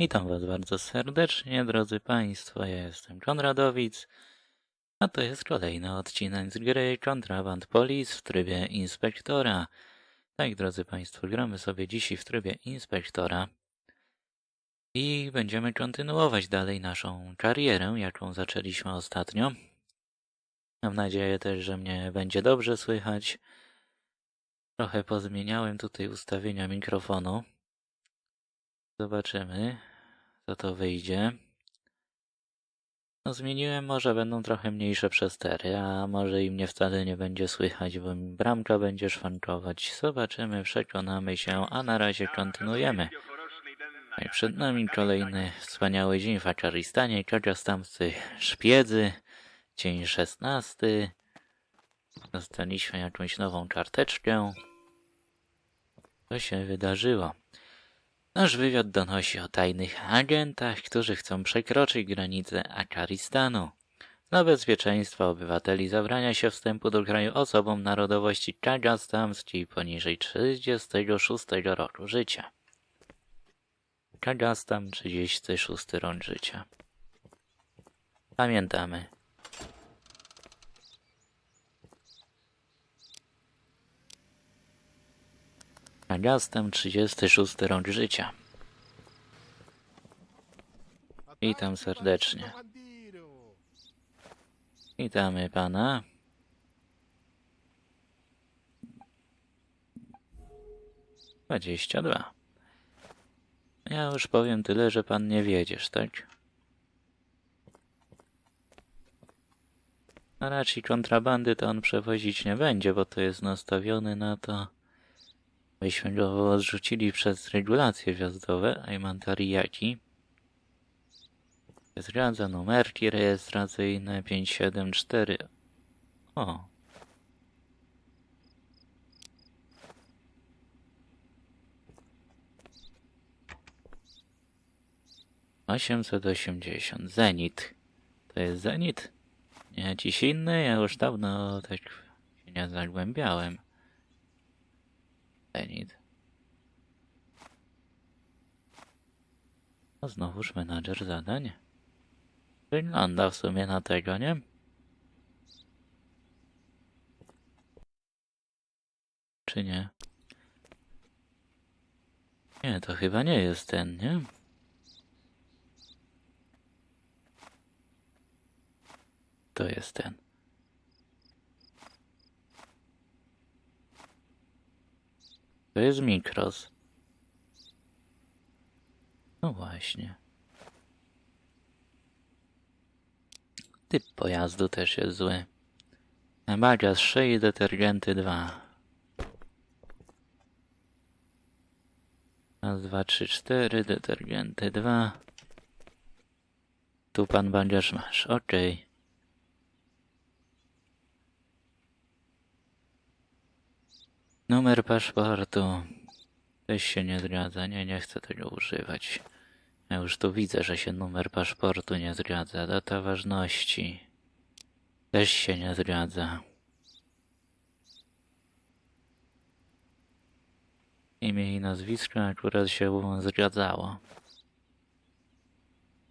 Witam Was bardzo serdecznie, drodzy Państwo. Ja jestem Konradowic, a to jest kolejny odcinek z gry Contraband Police w trybie inspektora. Tak, drodzy Państwo, gramy sobie dzisiaj w trybie inspektora i będziemy kontynuować dalej naszą karierę, jaką zaczęliśmy ostatnio. Mam nadzieję też, że mnie będzie dobrze słychać. Trochę pozmieniałem tutaj ustawienia mikrofonu. Zobaczymy, co to wyjdzie. No zmieniłem, może będą trochę mniejsze przestery, a może i mnie wcale nie będzie słychać, bo mi bramka będzie szwankować. Zobaczymy, przekonamy się, a na razie kontynuujemy. No i przed nami kolejny wspaniały dzień w Aczaristanie, Kaczastamscy szpiedzy, dzień szesnasty. Dostaliśmy jakąś nową karteczkę. Co się wydarzyło? Nasz wywiad donosi o tajnych agentach, którzy chcą przekroczyć granice Akaristanu. Dla bezpieczeństwa obywateli zabrania się wstępu do kraju osobom narodowości kagastamskiej poniżej 36 roku życia. Kagastam 36 rok życia. Pamiętamy. Kagastam 36 rok życia. Witam serdecznie. Witamy pana. Dwadzieścia dwa. Ja już powiem tyle, że pan nie wiedziesz, tak? A raczej kontrabandy to on przewozić nie będzie, bo to jest nastawiony na to, byśmy go odrzucili przez regulacje wjazdowe, Aymantariyaki. Zgadza numerki rejestracyjne 574. O. Osiemset osiemdziesiąt. Zenit. To jest Zenit? Nie jakiś inny? Ja już dawno tak się nie zagłębiałem. Zenit. No znowuż menadżer zadań. Wygląda w sumie na tego, nie? Czy nie? Nie, to chyba nie jest ten, nie? To jest ten. To jest mikros. No właśnie. Typ pojazdu też jest zły. Bagaż 3 i detergenty 2. Raz, dwa, trzy, cztery, detergenty 2. Tu pan bagaż masz, okej. Numer paszportu. Też się nie zgadza, nie, nie chcę tego używać. Ja już tu widzę, że się numer paszportu nie zgadza. Data ważności też się nie zgadza. Imię i nazwisko akurat się zgadzało.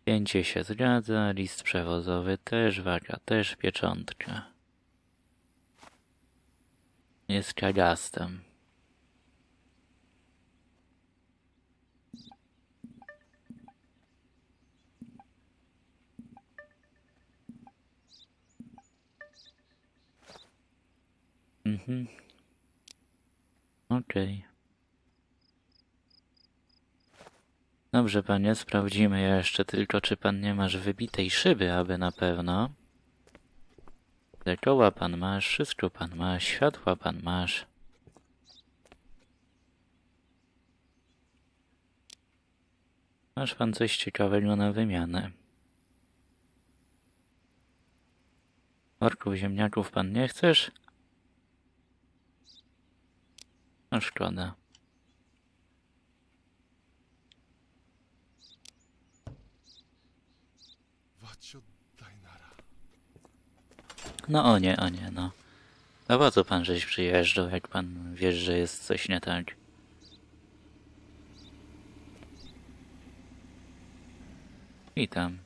Pięcie się zgadza, list przewozowy też, waga też, pieczątka. Jest kagastem. Mhm. Okej. Dobrze, panie, sprawdzimy jeszcze tylko, czy pan nie masz wybitej szyby, aby na pewno. Te koła pan masz, wszystko pan ma, światła pan masz. Masz pan coś ciekawego na wymianę. Worków ziemniaków pan nie chcesz? No szkoda. No o nie, o nie, no. A po co pan żeś przyjeżdżał, jak pan wiesz, że jest coś nie tak? Witam.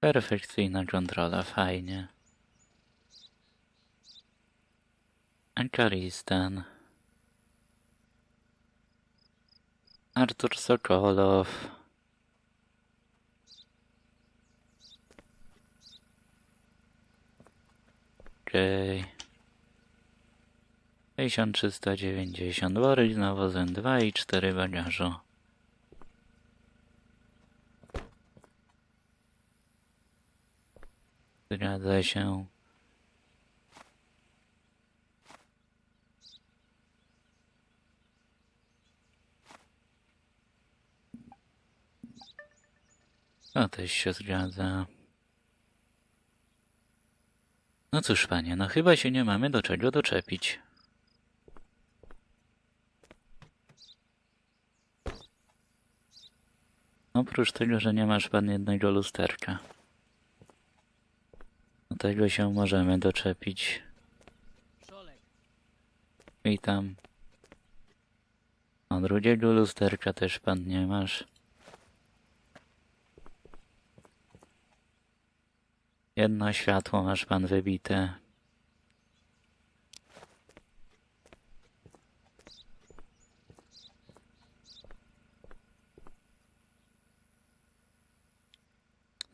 Perfekcyjna kontrola, fajnie. Ankaristan. Artur Sokolow. Okej. 1390. Boryć z nawozem 2 i 4 bagażu. Zgadza się. To też się zgadza. No cóż, panie, no chyba się nie mamy do czego doczepić. Oprócz tego, że nie masz pan jednego lusterka. Do tego się możemy doczepić. Witam. A drugiego lusterka też pan nie masz. Jedno światło masz pan wybite.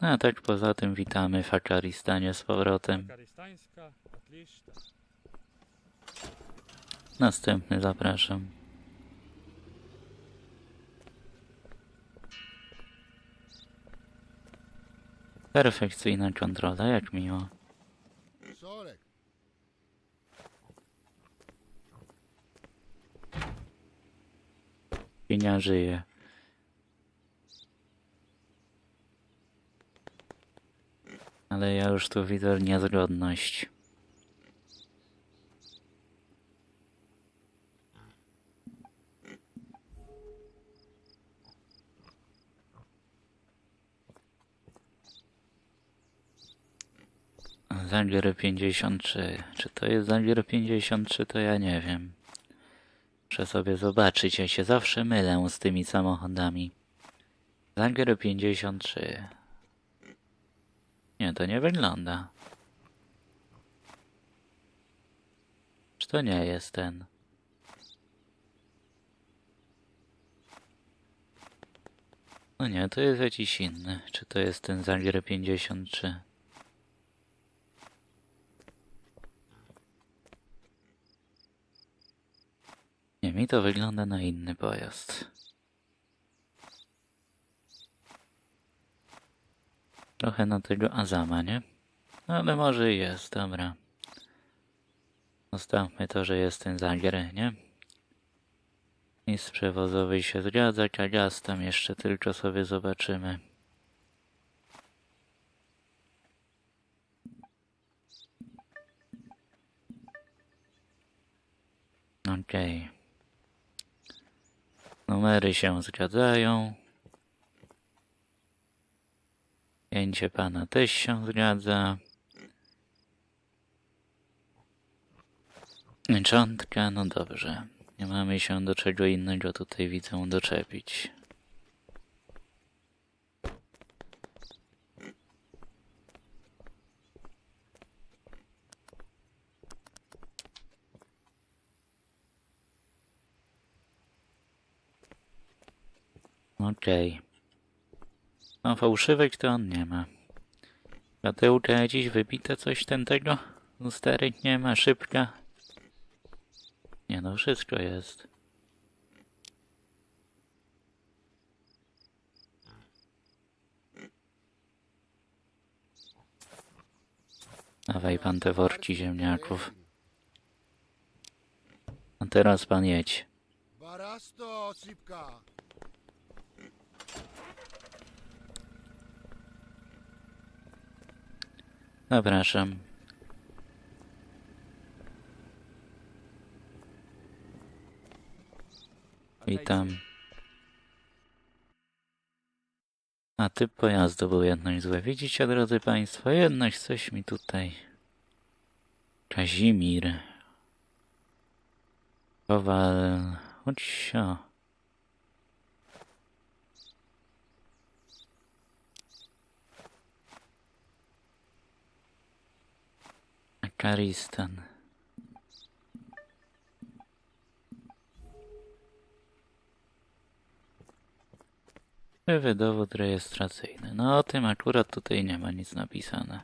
A tak poza tym witamy w Akaristanie z powrotem. Następny zapraszam. Perfekcyjna kontrola, jak miło. Pienia żyje. Ale ja już tu widzę niezgodność. Zagier 53. Czy to jest Zagier 53, to ja nie wiem. Muszę sobie zobaczyć, ja się zawsze mylę z tymi samochodami. Zagier 53. Nie, to nie wygląda. Czy to nie jest ten? No nie, to jest jakiś inny. Czy to jest ten Zagier 53? Nie, mi to wygląda na inny pojazd. Trochę na tego Azama, nie? No, Ale może i jest, dobra. Zostawmy to, że jest ten Zagier, nie? Nic przewozowy się zgadza, Kagas tam jeszcze tylko sobie zobaczymy. Okej. Numery się zgadzają. Pięcie pana też się zgadza. Czątka, no dobrze. Nie mamy się do czego innego tutaj widzę doczepić. Okej. No fałszywek to on nie ma. Światełka jakieś wybite coś ten tego? Lusterek nie ma, szybka. Nie no, wszystko jest. Dawaj pan te worki ziemniaków. A teraz pan jedź. Barasto. Zapraszam. Witam. A typ pojazdu był jednak zły. Widzicie, drodzy Państwo, jednak coś mi tutaj... Kazimir. Kowal... Chodź sio. Karistan. Krzywy dowód rejestracyjny. No o tym akurat tutaj nie ma nic napisane.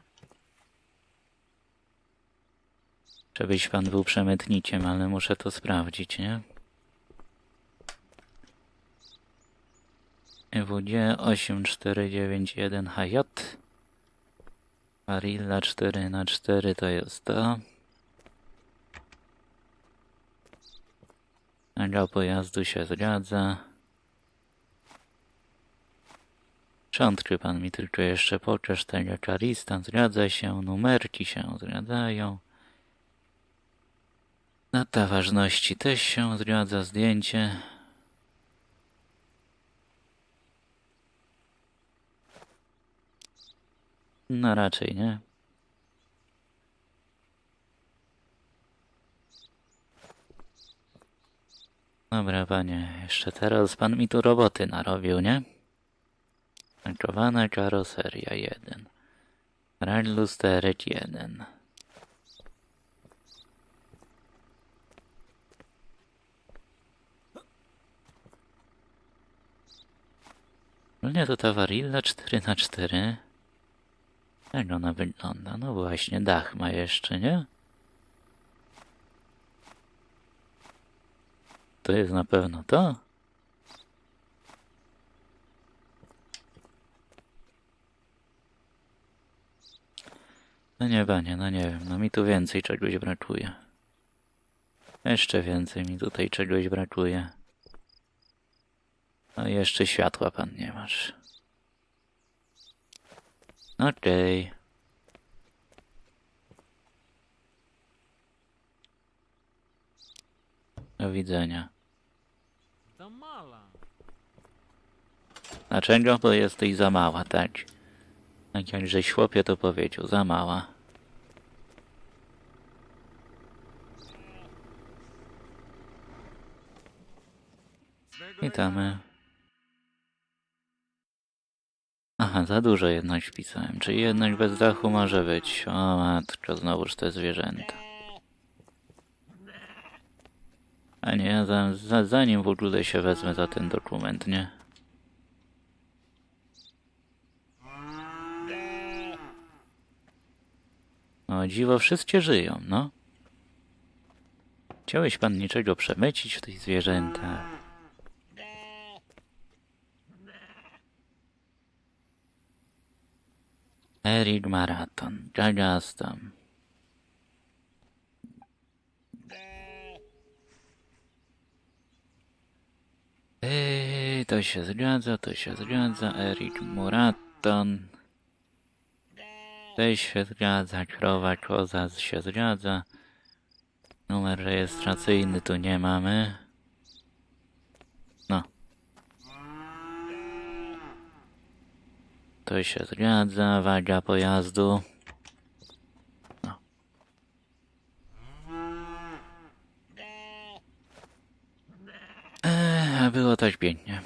Żebyś pan był przemytniciem, ale muszę to sprawdzić, nie? EWD 8491HJ Barilla 4 na 4 to jest to. Nadział pojazdu się zgadza. Czątki pan mi tylko jeszcze pokaż tego czarista. Zgadza się, numerki się zgadzają. Data ważności też się zgadza, zdjęcie. No raczej nie. Dobra, panie, jeszcze teraz pan mi tu roboty narobił, nie? Tankowana karoseria 1. Ral lusterek 1. No nie, to ta Varilla 4 na 4 Jak ona wygląda? No właśnie, dach ma jeszcze, nie? To jest na pewno to? No nie, panie, no nie wiem, no mi tu więcej czegoś brakuje. Jeszcze więcej mi tutaj czegoś brakuje. No i jeszcze światła pan nie masz. Okej. Do widzenia. Dlaczego? Bo jesteś za mała, tak. Tak jak żeś chłopie to powiedział, za mała. Witamy. Aha, za dużo jednak wpisałem. Czyli jednak bez dachu może być. O matko, znowuż te zwierzęta. A nie, za, za, zanim w ogóle się wezmę za ten dokument, nie? O dziwo, wszystkie żyją, no. Chciałeś pan niczego przemycić w tych zwierzętach? Erik Maraton, Gagastam. Eee, to się zgadza, to się zgadza. Erik Muraton. Też się zgadza. Krowa, koza się zgadza. Numer rejestracyjny tu nie mamy. No. To się zgadza. Waga pojazdu. No. A było tak pięknie.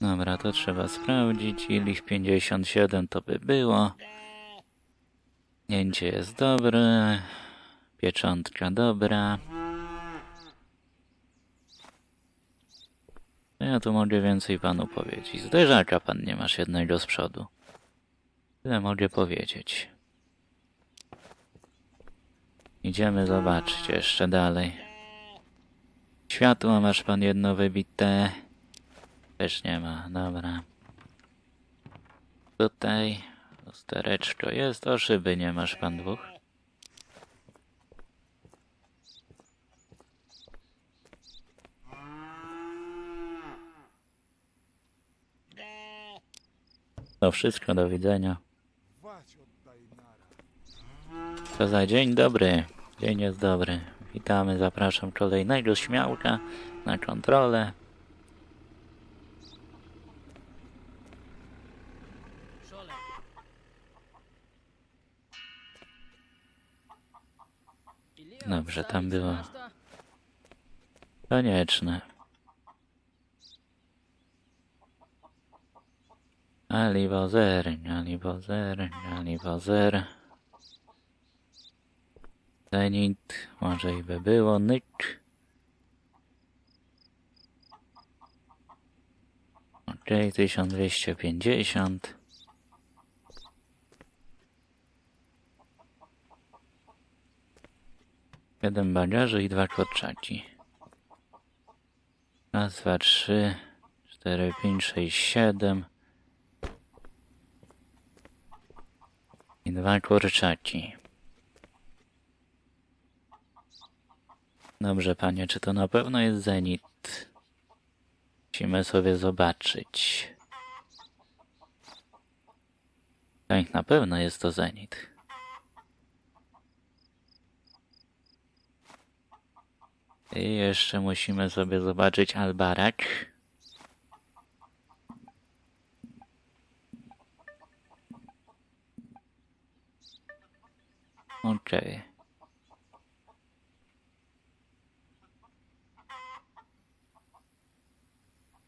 Dobra, to trzeba sprawdzić. Ilich 57 to by było. Nięcie jest dobre. Pieczątka dobra. To Ja tu mogę więcej panu powiedzieć. Zderzaka pan nie masz jednego z przodu. Tyle mogę powiedzieć. Idziemy zobaczyć jeszcze dalej. Światło masz pan jedno wybite. Też nie ma, dobra. Tutaj lustereczko jest, o szyby nie masz pan dwóch. To wszystko, do widzenia. Co za dzień dobry. Dzień jest dobry. Witamy, zapraszam kolejnego śmiałka na kontrolę. Dobrze, tam było Konieczne. Aliwozer, aliwozer, aliwozer. Zenit, może i by było, nyk. Okej, 1250. Jeden bagaży i dwa kurczaki. Raz, dwa, trzy, cztery, pięć, sześć, siedem. I dwa kurczaki. Dobrze, panie, czy to na pewno jest zenit? Musimy sobie zobaczyć. Tak, na pewno jest to zenit. I jeszcze musimy sobie zobaczyć Albarak. Okej.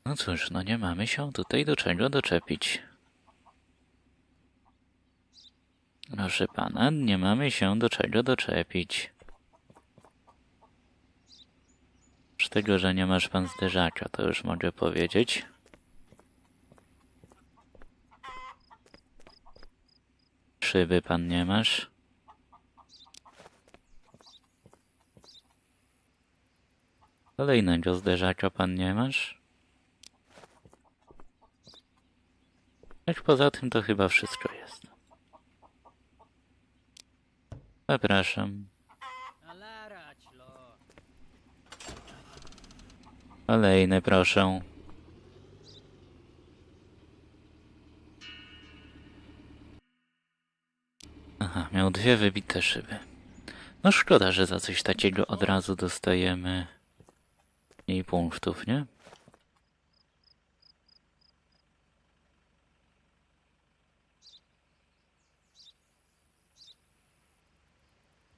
No cóż, no nie mamy się tutaj do czego doczepić. Proszę pana, nie mamy się do czego doczepić. Z tego, że nie masz pan zderzaka, to już mogę powiedzieć. Szyby pan nie masz. Kolejnego zderzaka pan nie masz. Jak poza tym to chyba wszystko jest. Zapraszam. Kolejny proszę. Aha, miał dwie wybite szyby. No szkoda, że za coś takiego od razu dostajemy mniej punktów, nie?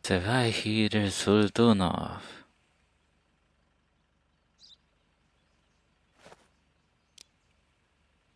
Cevahir Sultunow.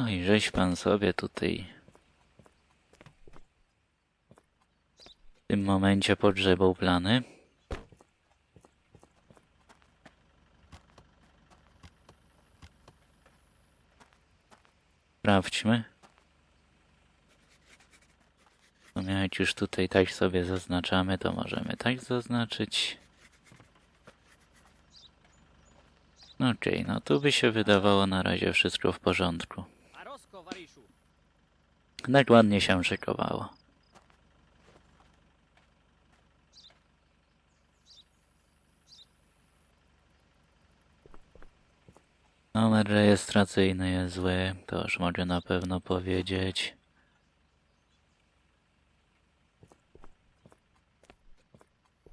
No i żeś pan sobie tutaj w tym momencie podgrzebał plany. Sprawdźmy. No jak już tutaj tak sobie zaznaczamy, to możemy tak zaznaczyć. Okej, no tu by się wydawało na razie wszystko w porządku. Tak ładnie się szykowało. Numer rejestracyjny jest zły, to już mogę na pewno powiedzieć.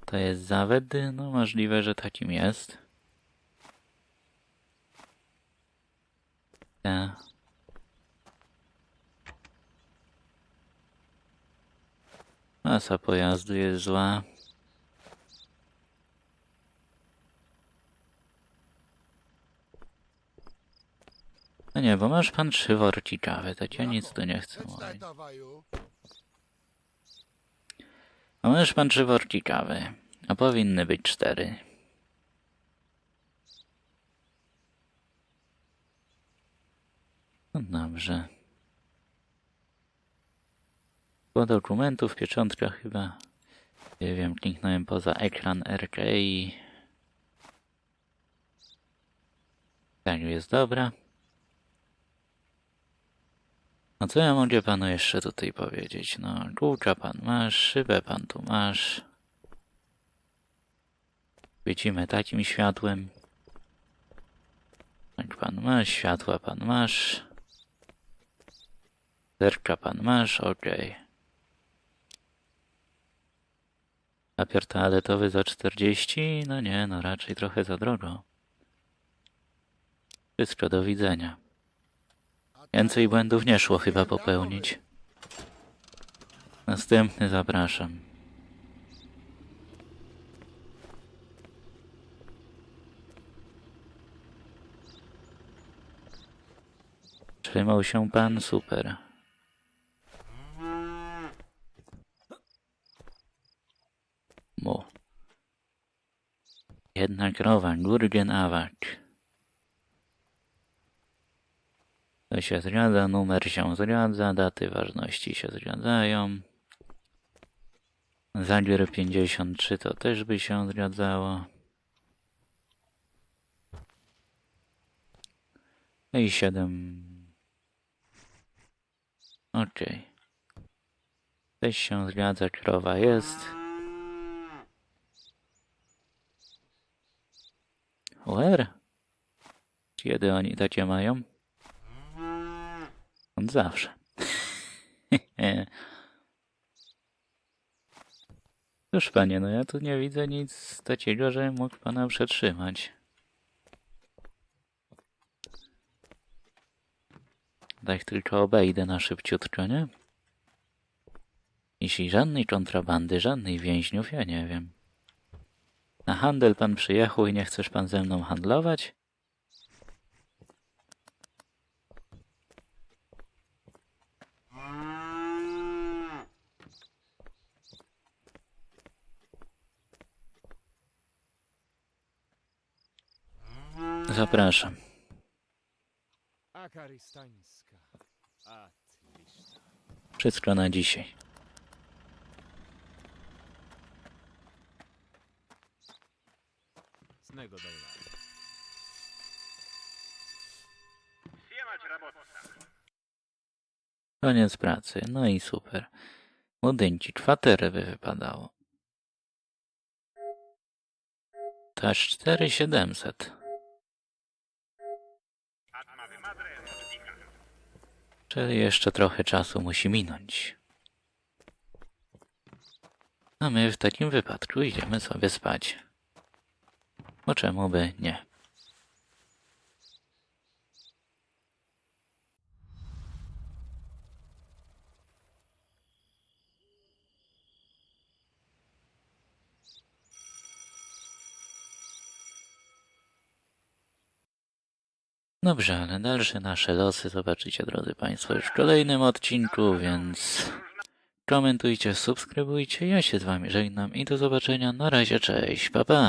To jest zawed? No możliwe, że takim jest. Tak. Masa pojazdu jest zła. No nie, bo masz pan trzy worki kawy, tak ja nic tu nie chcę mówić. A masz pan trzy worki kawy, a powinny być cztery. No dobrze. Po dokumentów, pieczątka chyba. Nie wiem, kliknąłem poza ekran RKI. Tak, jest dobra. No co ja mogę panu jeszcze tutaj powiedzieć? No, kółka pan masz, szybę pan tu masz. Świecimy takim światłem. Tak pan masz, światła pan masz. Zerka pan masz, okej. Papier toaletowy za 40? No nie, no raczej trochę za drogo. Wszystko do widzenia. Więcej błędów nie szło chyba popełnić. Następny zapraszam. Trzymał się pan super. Jedna krowa, Gurgen Awak. To się zgadza, numer się zgadza, daty ważności się zgadzają. Zagier 53 to też by się zgadzało. I 7. Okej. Też się zgadza, krowa jest. Where? Kiedy oni takie mają? Od zawsze. Cóż, panie, no ja tu nie widzę nic takiego, że mógł pana przetrzymać. Tak tylko obejdę na szybciutko, nie? Jeśli żadnej kontrabandy, żadnej więźniów, ja nie wiem. Na handel pan przyjechał i nie chcesz pan ze mną handlować? Zapraszam. Wszystko na dzisiaj. Koniec pracy. No i super. Budynki, kwatery by wypadało. To aż 4700. Czyli jeszcze trochę czasu musi minąć. A my w takim wypadku idziemy sobie spać. Bo czemu by nie? Dobrze, ale dalsze nasze losy zobaczycie, drodzy Państwo, już w kolejnym odcinku, więc komentujcie, subskrybujcie. Ja się z Wami żegnam i do zobaczenia. Na razie, cześć, pa pa.